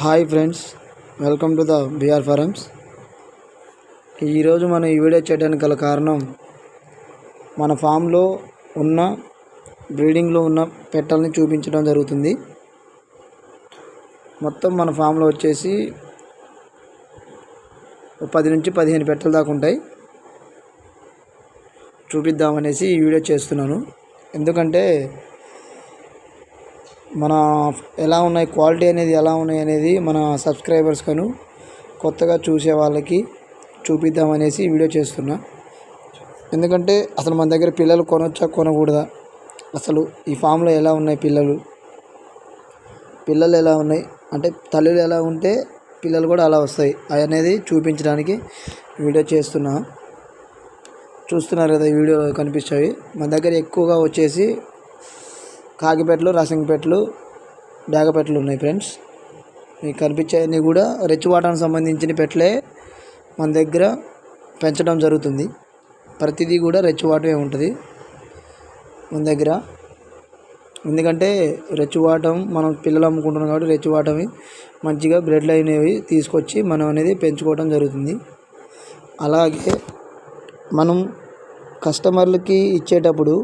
Hi friends welcome to the BR farms. ఈరోజు మనం ఈ వీడియో చేయడానికి గల కారణం మన ఫామ్లో ఉన్న బ్రీడింగ్లో ఉన్న పెట్టల్ని చూపించడం జరుగుతుంది. మొత్తం మన ఫామ్లో వచ్చేసి పది నుంచి పదిహేను పెట్టలు దాకా ఉంటాయి. చూపిద్దామనేసి ఈ వీడియో చేస్తున్నాను. ఎందుకంటే మన ఎలా ఉన్నాయి క్వాలిటీ అనేది ఎలా ఉన్నాయి అనేది మన సబ్స్క్రైబర్స్ కను కొత్తగా చూసే వాళ్ళకి చూపిద్దామనేసి వీడియో చేస్తున్నా. ఎందుకంటే అసలు మన దగ్గర పిల్లలు కొనొచ్చా కొనకూడదా? అసలు ఈ ఫామ్లో ఎలా ఉన్నాయి పిల్లలు? పిల్లలు ఎలా ఉన్నాయి? అంటే తల్లులు ఎలా ఉంటే పిల్లలు కూడా అలా వస్తాయి అనేది చూపించడానికి వీడియో చేస్తున్నా. చూస్తున్నారు కదా ఈ వీడియో కనిపిస్తాయి. మన దగ్గర ఎక్కువగా వచ్చేసి కాకిపెట్టలు రసంగిపెట్టలు డేగపెట్టలు ఉన్నాయి ఫ్రెండ్స్. మీకు కనిపించేవన్నీ కూడా రెచ్చివాటానికి సంబంధించిన పెట్లే మన దగ్గర పెంచడం జరుగుతుంది. ప్రతిదీ కూడా రెచ్చివాటమే ఉంటుంది మన దగ్గర. ఎందుకంటే రెచ్చువాటం మనం పిల్లలు అమ్ముకుంటున్నాం కాబట్టి రెచ్చివాటమి మంచిగా బ్రెడ్ అయినవి తీసుకొచ్చి మనం అనేది పెంచుకోవడం జరుగుతుంది. అలాగే మనం కస్టమర్లకి ఇచ్చేటప్పుడు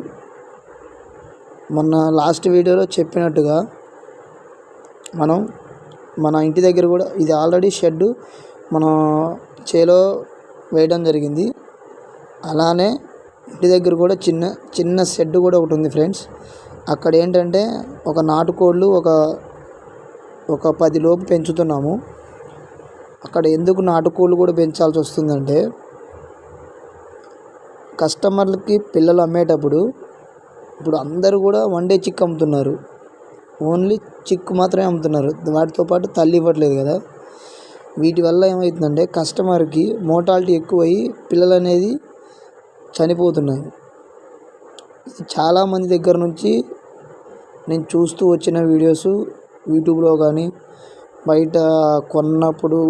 మొన్న లాస్ట్ వీడియోలో చెప్పినట్టుగా మనం మన ఇంటి దగ్గర కూడా ఇది ఆల్రెడీ షెడ్ మనం చేలో వేయడం జరిగింది. అలానే ఇంటి దగ్గర కూడా చిన్న చిన్న షెడ్ కూడా ఒకటి ఉంది ఫ్రెండ్స్. అక్కడ ఏంటంటే ఒక నాటుకోళ్ళు ఒక ఒక పది లోపు పెంచుతున్నాము. అక్కడ ఎందుకు నాటుకోళ్ళు కూడా పెంచాల్సి వస్తుందంటే కస్టమర్లకి పిల్లలు అమ్మేటప్పుడు ఇప్పుడు అందరూ కూడా వన్ డే చిక్ అమ్ముతున్నారు. ఓన్లీ చిక్ మాత్రమే అమ్ముతున్నారు. వాటితో పాటు తల్లి ఇవ్వట్లేదు కదా. వీటి వల్ల ఏమవుతుందంటే కస్టమర్కి మోటాలిటీ ఎక్కువయ్యి పిల్లలు అనేది చనిపోతున్నాయి. చాలామంది దగ్గర నుంచి నేను చూస్తూ వచ్చిన వీడియోస్ యూట్యూబ్లో కానీ బయట కొన్నప్పుడు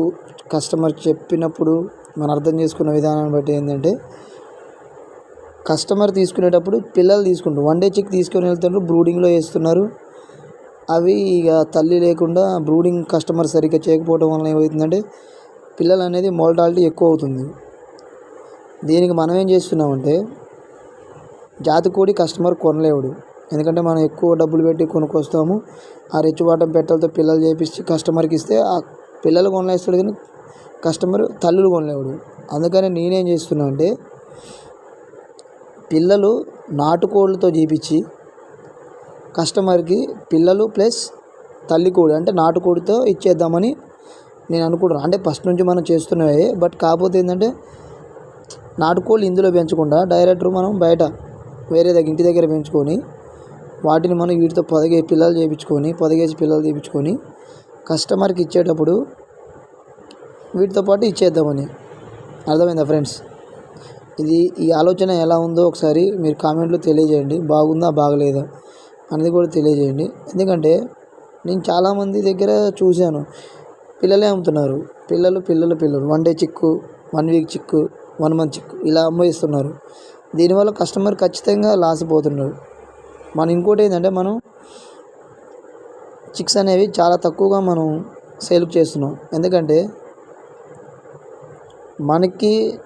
కస్టమర్ చెప్పినప్పుడు మనం అర్థం చేసుకున్న విధానాన్ని బట్టి ఏంటంటే కస్టమర్ తీసుకునేటప్పుడు పిల్లలు తీసుకుంటారు. వన్ డే చిక్ తీసుకొని వెళ్తున్నారు బ్రూడింగ్లో వేస్తున్నారు. అవి ఇక తల్లి లేకుండా బ్రూడింగ్ కస్టమర్ సరిగ్గా చేయకపోవడం వలన ఏమవుతుందంటే పిల్లలు అనేది మోల్టాలిటీ ఎక్కువ అవుతుంది. దీనికి మనం ఏం చేస్తున్నామంటే జాతి కోడి కస్టమర్ కొనలేవుడు. ఎందుకంటే మనం ఎక్కువ డబ్బులు పెట్టి కొనుక్కొస్తాము. ఆ రెచ్చుబాటం పెట్టలతో పిల్లలు చేపించి కస్టమర్కి ఇస్తే ఆ పిల్లలు కొనలేస్తాడు కానీ కస్టమర్ తల్లులు కొనలేవుడు. అందుకని నేనేం చేస్తున్నా అంటే పిల్లలు నాటుకోళ్ళతో చేపించి కస్టమర్కి పిల్లలు ప్లస్ తల్లి కోడి అంటే నాటుకోడితో ఇచ్చేద్దామని నేను అనుకుంటున్నాను అంటే ఫస్ట్ నుంచి మనం చేస్తున్నవే. బట్ కాకపోతే ఏంటంటే నాటుకోళ్ళు ఇందులో పెంచకుండా డైరెక్ట్ మనం బయట వేరే దగ్గర ఇంటి దగ్గర పెంచుకొని వాటిని మనం వీటితో పొదగే పిల్లలు చేయించుకొని పొదగేసి పిల్లలు చేయించుకొని కస్టమర్కి ఇచ్చేటప్పుడు వీటితో పాటు ఇచ్చేద్దామని. అర్థమైందా ఫ్రెండ్స్? ఇది ఈ ఆలోచన ఎలా ఉందో ఒకసారి మీరు కామెంట్లో తెలియజేయండి. బాగుందా బాగలేదా అనేది కూడా తెలియజేయండి. ఎందుకంటే నేను చాలామంది దగ్గర చూశాను. పిల్లలే అమ్ముతున్నారు. పిల్లలు పిల్లలు పిల్లలు. One day chick one week chick one month chick ఇలా అమ్మేస్తున్నారు. దీనివల్ల కస్టమర్ ఖచ్చితంగా లాస్ పోతున్నారు. మనం ఇంకోటి ఏంటంటే మనం చిక్స్ అనేవి చాలా తక్కువగా మనం సేల్ చేస్తున్నాం. ఎందుకంటే మనకి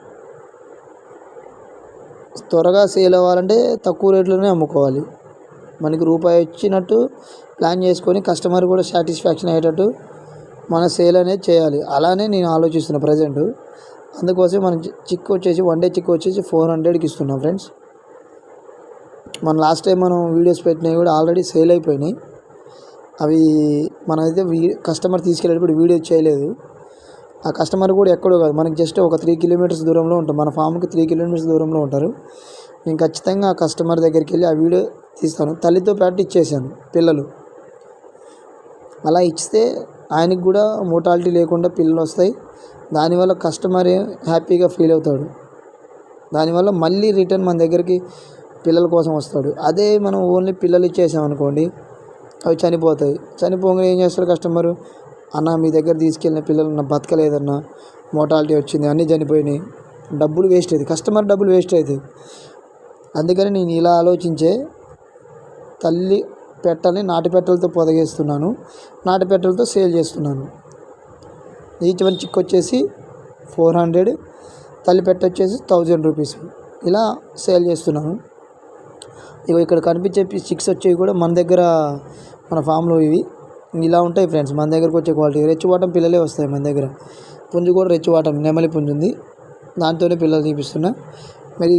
త్వరగా సేల్ అవ్వాలంటే తక్కువ రేట్లోనే అమ్ముకోవాలి. మనకి రూపాయి వచ్చినట్టు ప్లాన్ చేసుకొని కస్టమర్ కూడా సాటిస్ఫాక్షన్ అయ్యేటట్టు మన సేల్ అనేది చేయాలి. అలానే నేను ఆలోచిస్తున్నా ప్రజెంట్. అందుకోసం మనం చిక్కు వచ్చేసి వన్ డే చిక్కు వచ్చేసి ఫోర్ హండ్రెడ్కి ఇస్తున్నాం ఫ్రెండ్స్. మన లాస్ట్ టైం మనం వీడియోస్ పెట్టినవి కూడా ఆల్రెడీ సేల్ అయిపోయినాయి. అవి మనమైతే వీ కస్టమర్ తీసుకెళ్ళేటప్పుడు వీడియో చేయలేదు. ఆ కస్టమర్ కూడా ఎక్కడో కాదు. మనకి జస్ట్ ఒక త్రీ కిలోమీటర్స్ దూరంలో ఉంటాం. మన ఫామ్కి త్రీ కిలోమీటర్స్ దూరంలో ఉంటారు. నేను ఖచ్చితంగా ఆ కస్టమర్ దగ్గరికి వెళ్ళి ఆ వీడియో తీస్తాను. తల్లితో పాటు ఇచ్చేసాను పిల్లలు. అలా ఇస్తే ఆయనకి కూడా మోటాలిటీ లేకుండా పిల్లలు వస్తాయి. దానివల్ల కస్టమర్ హ్యాపీగా ఫీల్ అవుతాడు. దానివల్ల మళ్ళీ రిటర్న్ మన దగ్గరికి పిల్లల కోసం వస్తాడు. అదే మనం ఓన్లీ పిల్లలు ఇచ్చేసామనుకోండి అవి చనిపోతాయి. చనిపోగానే ఏం చేస్తారు కస్టమరు? అన్న మీ దగ్గర తీసుకెళ్ళిన పిల్లలు నా బతకలేదన్న మోటాలిటీ వచ్చింది అన్నీ చనిపోయినాయి. డబ్బులు వేస్ట్ అవుతుంది కస్టమర్ డబ్బులు వేస్ట్ అవుతుంది అందుకని నేను ఇలా ఆలోచించే తల్లి పెట్టని నాటి పెట్టలతో పొదగేస్తున్నాను. నాటి పెట్టలతో సేల్ చేస్తున్నాను. ఈచ్ వన్ చిక్ వచ్చేసి ఫోర్ హండ్రెడ్ తల్లిపెట్ట వచ్చేసి థౌజండ్ రూపీస్ ఇలా సేల్ చేస్తున్నాను. ఇగో ఇక్కడ కనిపించే చిక్స్ వచ్చేవి కూడా మన దగ్గర మన ఫామ్లో ఇవి. ఇలా ఉంటాయి ఫ్రెండ్స్ మన దగ్గరకు వచ్చే క్వాలిటీ రెచ్చివాటం పిల్లలే వస్తాయి మన దగ్గర. పుంజు కూడా రెచ్చివాటం నెమలి పుంజు ఉంది. దాంతోనే పిల్లలు తీపిస్తున్నా. మరి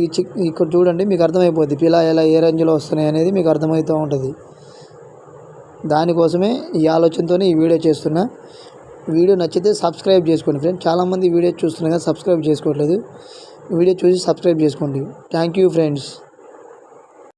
ఇక్కడ చూడండి మీకు అర్థమైపోద్ది. పిల్ల ఎలా ఏ రేంజ్లో వస్తున్నాయి అనేది మీకు అర్థమవుతూ ఉంటుంది. దానికోసమే ఈ ఆలోచనతోనే ఈ వీడియో చేస్తున్నా. వీడియో నచ్చితే సబ్స్క్రైబ్ చేసుకోండి ఫ్రెండ్స్ చాలామంది వీడియో చూస్తున్నారు కదా సబ్స్క్రైబ్ చేసుకోవట్లేదు. వీడియో చూసి సబ్స్క్రైబ్ చేసుకోండి. Thank you friends